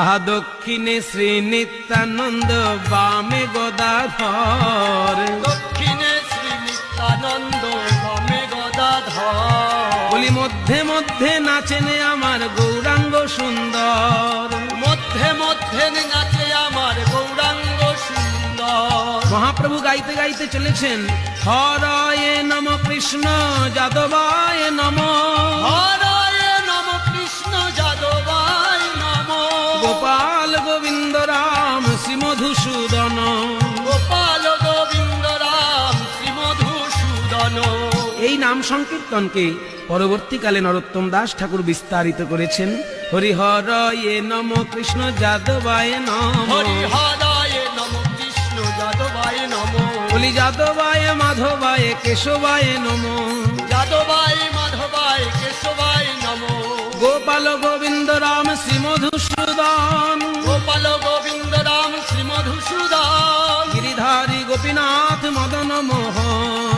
আহা দক্ষিণে শ্রী নিত্যানন্দ বামে গদাধর। দক্ষিণে শ্রী নিত্যানন্দ বামে গদাধর। বলি মধ্যে মধ্যে নাচেনে আমার গৌরাঙ্গ সুন্দর। মধ্যে মধ্যে নাচে আমার গৌরাঙ্গ সুন্দর। মহাপ্রভু গাইতে গাইতে চলেছেন হরয়ে নম কৃষ্ণ যাদবায় রাম শ্রীমধুসূদন। গোপাল গোবিন্দ রাম শ্রী মধুসূদন এই নাম সংকীর্তনকে পরবর্তীকালে নরোত্তম দাস ঠাকুর বিস্তারিত করেছেন। নম কৃষ্ণ যাদবায় নম। কৃষ্ণ যাদবায় নম। বলি যাদবায় মাধবায় কেশবায় নম। যাদবায় মাধবায় কেশবায় নম। গোপাল গোবিন্দ রাম শ্রীমধুসূদন। গোপাল রাম শ্রী মধুসূদন